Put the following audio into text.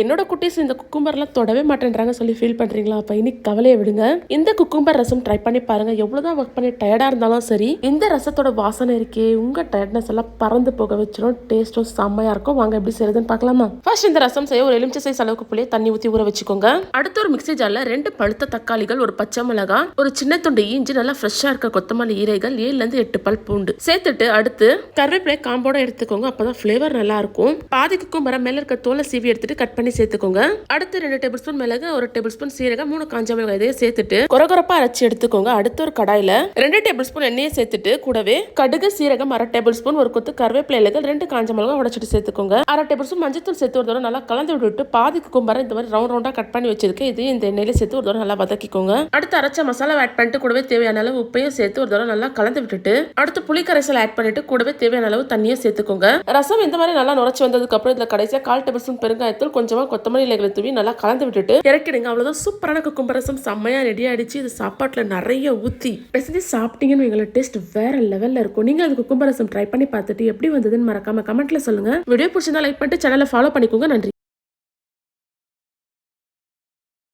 என்னோட குட்டீஸ் இந்த குக்கும்பர்லாம் தொடவே மாட்டேன்றாங்க சொல்லி ஃபீல் பண்றீங்களா? அப்ப இனி கவலையை விடுங்க. இந்த குக்கும்பர் ரசம் ட்ரை பண்ணி பாருங்க. எவ்வளவுதான் ஒர்க் பண்ணி டயர்டா இருந்தாலும் சரி இந்த ரசத்தோட வாசனை இருக்கே உங்க டயர்ட்னஸ் எல்லாம் பறந்து போக வச்சிடும் டேஸ்டும் செம்மையா இருக்கும். வாங்க எப்படி செய்யறதுன்னு பார்க்கலாமா? ஃபர்ஸ்ட் இந்த ரசம் செய்ய ஒரு எலுமிச்சை சைஸ் அளவுக்கு புளிய தண்ணி ஊத்தி ஊற வச்சுக்கோங்க. அடுத்து ஒரு மிக்ஸி ஜார்ல ரெண்டு பழுத்த தக்காளிகள் ஒரு பச்சை மிளகா ஒரு சின்ன துண்டு இஞ்சி நல்லா ஃப்ரெஷ்ஷா இருக்க கொத்தமல்லி ஈரைகள் ஏழுல இருந்து எட்டு பல் பூண்டு. சேர்த்துட்டு அடுத்து கருவேப்பிலை காம்போட எடுத்துக்கோங்க. அப்பதான் ஃபிளேவர் நல்லா இருக்கும். பாதி குக்கும்பரை மேல இருக்க தோலை சீவி எடுத்துட்டு கட் பண்ணி சேர்த்துக்கோங்க. அடுத்து ரெண்டு டேபிள் ஸ்பூன் மிளகு ஒரு டேபிள் ஸ்பூன் சீரகம் மூணு காஞ்ச மிளகாய் இதையும் சேர்த்துட்டு குறகுறப்பா அரைச்சி எடுத்துக்கோங்க. அடுத்து ஒரு கடாயில ரெண்டு டேபிள் ஸ்பூன் எண்ணெயை சேர்த்துட்டு கூடவே கடுகு சீரகம் அரை டேபிள் ஸ்பூன் ஒரு கொத்து கருவேப்பிலை இலைகள் ரெண்டு காஞ்ச மிளகாய் உடச்சிட்டு சேர்த்துக்கோங்க. அரை டேபிள் ஸ்பூன் மஞ்சத்தூள் சேர்த்து ஒரு தடவை நல்லா கலந்து விட்டுட்டு பாதி குக்கும்பரை இந்த மாதிரி ரவுண்ட் ரவுண்டா கட் பண்ணி வச்சிருக்கேன். இதையும் இந்த எண்ணெயில சேர்த்து ஒரு தடவை நல்லா வதக்கிக்கோங்க. அடுத்து அரைச்ச மசாலா ஆட் பண்ணிட்டு கூடவே தேவையான அளவு உப்பையும் சேர்த்து ஒரு தடவை நல்லா கலந்து விட்டுட்டு அடுத்து புளி கரைசல் ஆட் பண்ணிட்டு கூடவே தேவையான அளவு தண்ணியை சேர்த்துக்கோங்க. ரசம் இந்த மாதிரி நல்லா நுரைச்சி வந்ததுக்கு அப்புறம் இதுல கடைசியா கால் டேபிள் ஸ்பூன் பெருங்காயத்தூள் கொஞ்சம் கொத்தமல்லி இலைகளை தூவி நல்லா கலந்து விட்டுட்டு இறக்கிடுங்க. அவ்வளோதான் சூப்பரான குக்கும்பர் ரசம் செம்மையா ரெடி ஆகிடுச்சு இது சாப்பாட்டில் நிறைய ஊற்றி பெசஞ்சு சாப்பிட்டீங்கன்னு எங்களோட டேஸ்ட் வேற லெவலில் இருக்கும். நீங்க அது குக்கும்பர் ரசம் ட்ரை பண்ணி பார்த்துட்டு எப்படி வந்ததுன்னு மறக்காம கமெண்ட்ல சொல்லுங்க. வீடியோ பிடிச்சிருந்தா லைக் பண்ணிட்டு சேனலை ஃபாலோ பண்ணிக்கோங்க. நன்றி.